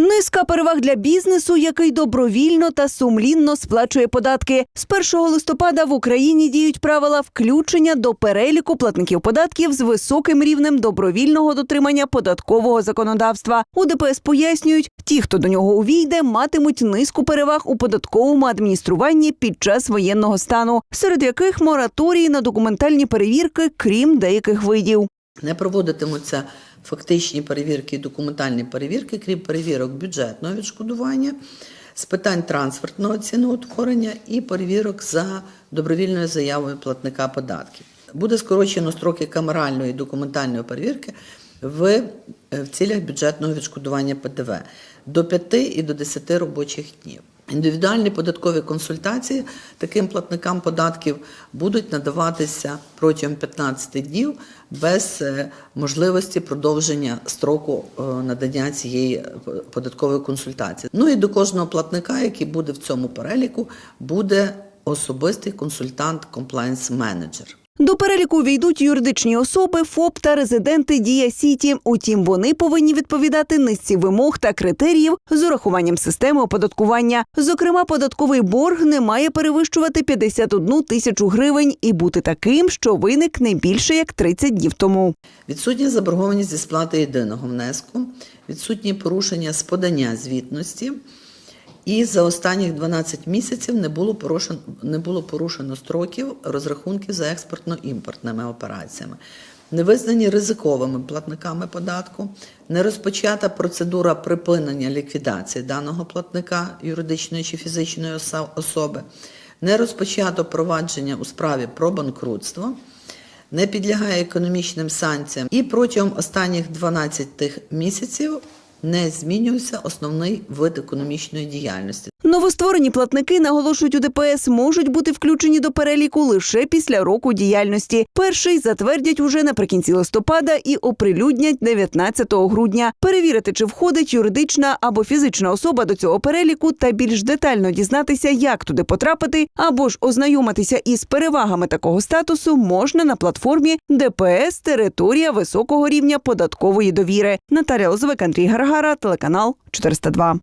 Низка переваг для бізнесу, який добровільно та сумлінно сплачує податки. З 1 листопада в Україні діють правила включення до переліку платників податків з високим рівнем добровільного дотримання податкового законодавства. У ДПС пояснюють, ті, хто до нього увійде, матимуть низку переваг у податковому адмініструванні під час воєнного стану, серед яких мораторії на документальні перевірки, крім деяких видів. Не проводитимуться фактичні перевірки і документальні перевірки, крім перевірок бюджетного відшкодування, з питань транспортного ціноутворення і перевірок за добровільною заявою платника податків. Буде скорочено строки камеральної і документальної перевірки в, е, в цілях бюджетного відшкодування ПДВ до 5 і до 10 робочих днів. Індивідуальні податкові консультації таким платникам податків будуть надаватися протягом 15 днів без е, можливості продовження строку е, надання цієї е, податкової консультації. Ну і до кожного платника, який буде в цьому переліку, буде особистий консультант комплайнс менеджер. До переліку війдуть юридичні особи, ФОП та резиденти Дія Сіті. Утім, вони повинні відповідати низці вимог та критеріїв з урахуванням системи оподаткування. Зокрема, податковий борг не має перевищувати 51 тисячу гривень і бути таким, що виник не більше як 30 днів тому. Відсутня заборгованість зі сплати єдиного внеску, відсутні порушення з подання звітності. І за останніх 12 місяців не було порушено, не було порушено строків розрахунків за експортно-імпортними операціями. Не визнані ризиковими платниками податку, не розпочата процедура припинення ліквідації даного платника юридичної чи фізичної особи, не розпочато провадження у справі про банкрутство, не підлягає економічним санкціям. І протягом останніх 12 місяців не змінювався основний вид економічної діяльності. Новостворені платники, наголошують у ДПС, можуть бути включені до переліку лише після року діяльності. Перший затвердять уже наприкінці листопада і оприлюднять 19 грудня. Перевірити, чи входить юридична або фізична особа до цього переліку, та більш детально дізнатися, як туди потрапити, або ж ознайомитися із перевагами такого статусу можна на платформі ДПС Територія високого рівня податкової довіри. Наталя Лозовик, Андрій Гаргара, телеканал 402.